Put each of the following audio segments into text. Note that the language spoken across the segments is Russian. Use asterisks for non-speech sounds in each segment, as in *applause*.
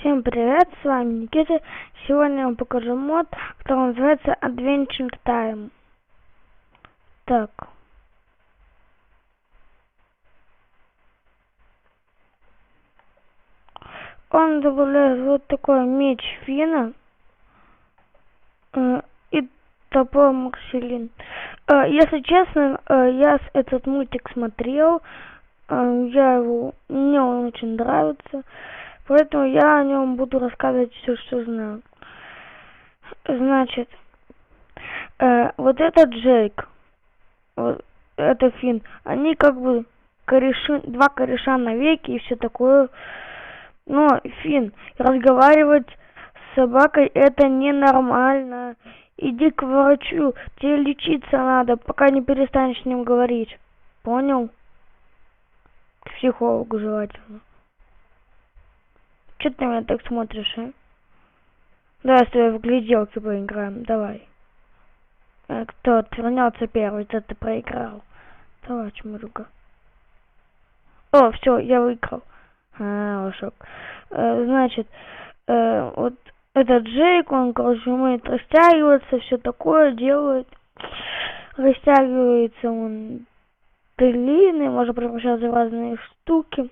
Всем привет, с вами Никита. Сегодня я вам покажу мод, который называется Adventure Time. Так. Он добавляет вот такой меч Фина э, и топор Марселин. Э, если честно, э, я этот мультик смотрел, э, я его, мне он очень нравится. Поэтому я о нем буду рассказывать все, что знаю. Значит, э, вот этот Джейк, вот это Фин, они как бы кореши, два кореша навеки и все такое. Но, Фин, разговаривать с собакой это ненормально. Иди к врачу, тебе лечиться надо, пока не перестанешь с ним говорить. Понял? К психологу желательно. Че ты на меня так смотришь, а? Давай с тобой в гляделки поиграем, давай. А кто отвернется первый, тот ты проиграл. Давай, чмырюга. О, все, я выиграл. А, лошок. Э, значит, э, вот этот Джейк, он, короче, умеет растягиваться, все такое делает. Растягивается он длинный, может превращаться в разные штуки.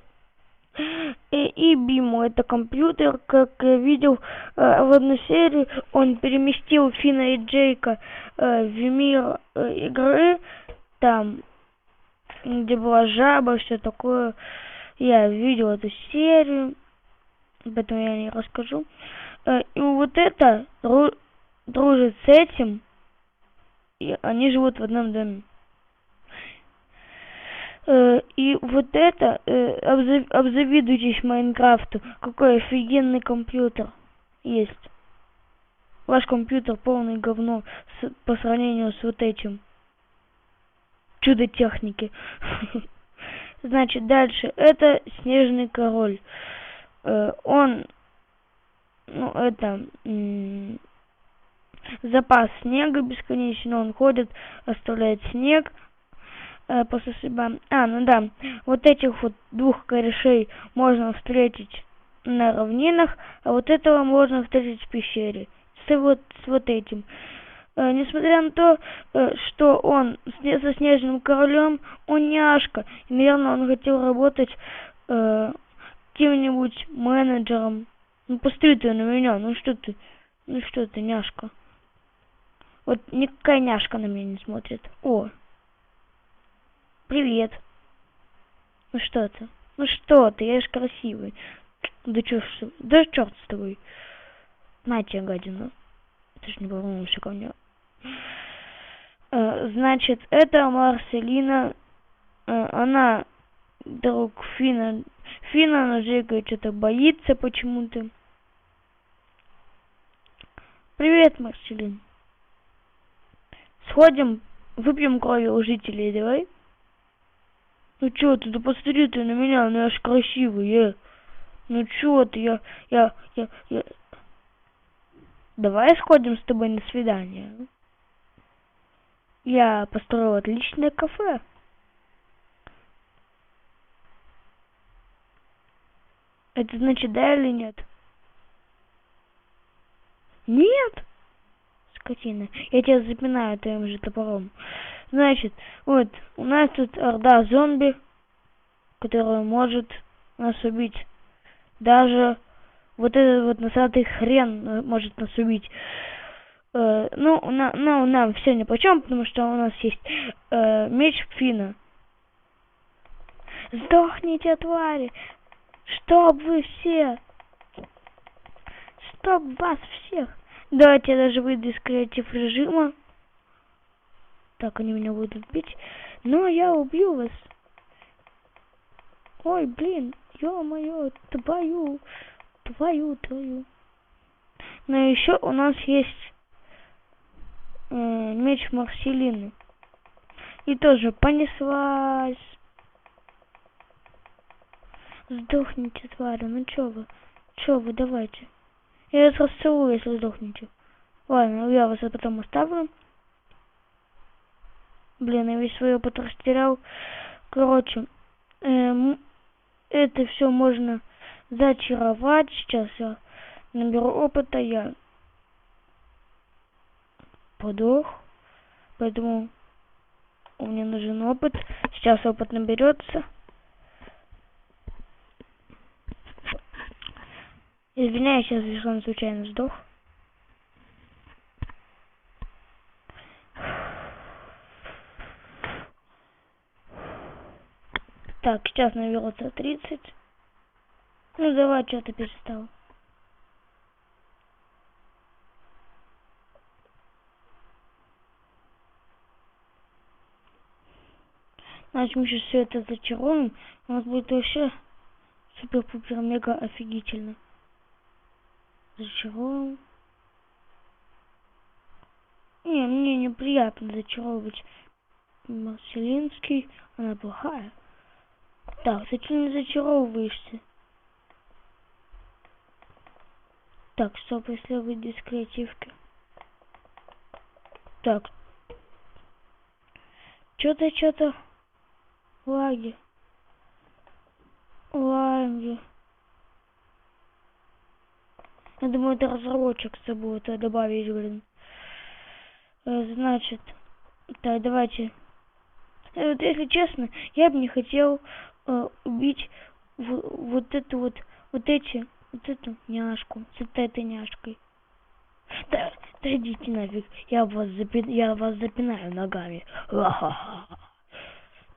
И, и Биму, это компьютер, как я видел э, в одной серии, он переместил Фина и Джейка э, в мир э, игры, там, где была жаба, все такое. Я видел эту серию, поэтому я не расскажу. Э, и вот это дру, дружит с этим, и они живут в одном доме. Э, и вот это, э, обзав, обзавидуйтесь Майнкрафту, какой офигенный компьютер есть. Ваш компьютер полный говно с, по сравнению с вот этим. Чудо техники. *laughs* Значит, дальше. Это Снежный Король. Э, он, ну, это, запас снега бесконечно. Он ходит, оставляет снег, э, после себя. А, ну да, вот этих вот двух корешей можно встретить на равнинах, а вот этого можно встретить в пещере. С вот, с вот этим. Э, несмотря на то, э, что он с, со снежным королем, он няшка. И, наверное, он хотел работать э, каким-нибудь менеджером. Ну, посмотри ты на меня, ну что ты, ну что ты, няшка. Вот никакая няшка на меня не смотрит. О, Привет. Ну что ты? Ну что ты? Я же красивый. Да чё да черт с тобой. На тебе, гадина. Ты ж не повернулся ко мне. Э, значит, это Марселина. Э, она друг Фина. Фина, она Джейка что-то боится почему-то. Привет, Марселин. Сходим, выпьем крови у жителей, давай. Ну чё ты, да посмотри ты на меня, ну я ж красивый, э. Ну чё ты, я, я, я, я... Давай сходим с тобой на свидание. Я построил отличное кафе. Это значит да или нет? Нет? Скотина. Я тебя запинаю твоим же топором. Значит, вот, у нас тут орда зомби, которая может нас убить. Даже вот этот вот носатый хрен может нас убить. Э, ну, на, ну, нам все ни по чем, потому что у нас есть э, меч Фина. Сдохните, твари! Чтоб вы все! Чтоб вас всех! Давайте я даже выйду из креатив режима. Так, они меня будут бить. Но я убью вас. Ой, блин, ё-моё, твою, твою, твою. Но еще у нас есть э, меч Марселины. И тоже понеслась. Сдохните, твари, ну чё вы? Чё вы, давайте. Я вас расцелую, если сдохнете. Ладно, я вас потом оставлю. Блин, я весь свой опыт растерял. Короче, эм, это все можно зачаровать. Сейчас я наберу опыта, я подох, поэтому мне нужен опыт. Сейчас опыт наберется. Извиняюсь, если он случайно сдох. Так, сейчас наберется 30. Ну давай, что ты перестал. Значит, мы сейчас все это зачаруем. У нас будет вообще супер-пупер-мега офигительно. Зачаруем. Не, мне неприятно зачаровывать Марселинский. Она плохая. Так, ты что не зачаровываешься? Так, выйти из креативки. Так. Что-то, что-то лаги. Лаги. Я думаю, это разработчик забыл это добавить, блин. Э, Значит, так, давайте. Э, Вот если честно, я бы не хотел э, убить в- вот эту вот, вот эти, вот эту няшку, с вот этой няшкой. Да, да идите нафиг, я вас запи... я вас запинаю ногами. Ха-ха-ха.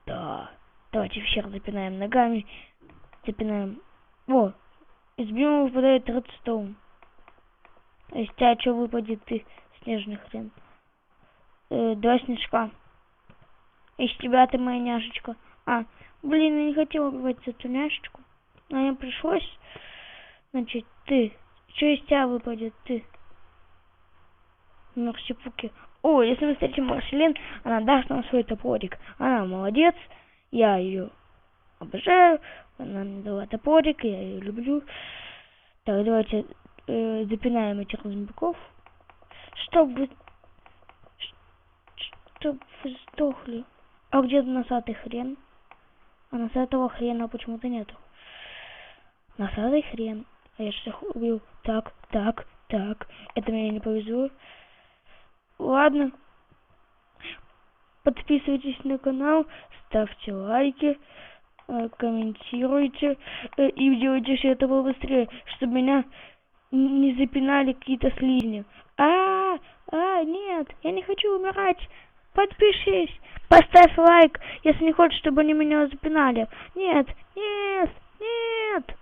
Да. Давайте всех запинаем ногами. Запинаем. О, из биома выпадает редстоун. Из тебя что выпадет ты, снежный хрен? Э, два снежка. Из тебя ты моя няшечка. А, блин, я не хотела убивать эту няшечку. Но мне пришлось. Значит, ты. Что из тебя выпадет? Ты. Мерсипуки. О, если мы встретим Марселин, она даст нам свой топорик. Она молодец. Я ее обожаю. Она мне дала топорик, я ее люблю. Так, давайте э, запинаем этих зомбиков. Чтобы... Чтоб вы сдохли. А где носатый хрен? А носатого хрена почему-то нету. Носатый хрен. А я же всех убил. Так, так, так. Это мне не повезло. Ладно. Подписывайтесь на канал, ставьте лайки, э, комментируйте э, и делайте все это побыстрее, чтобы меня не запинали какие-то слизни. А, а, нет, я не хочу умирать. Подпишись, поставь лайк, если не хочешь, чтобы они меня запинали. Нет, нет, нет.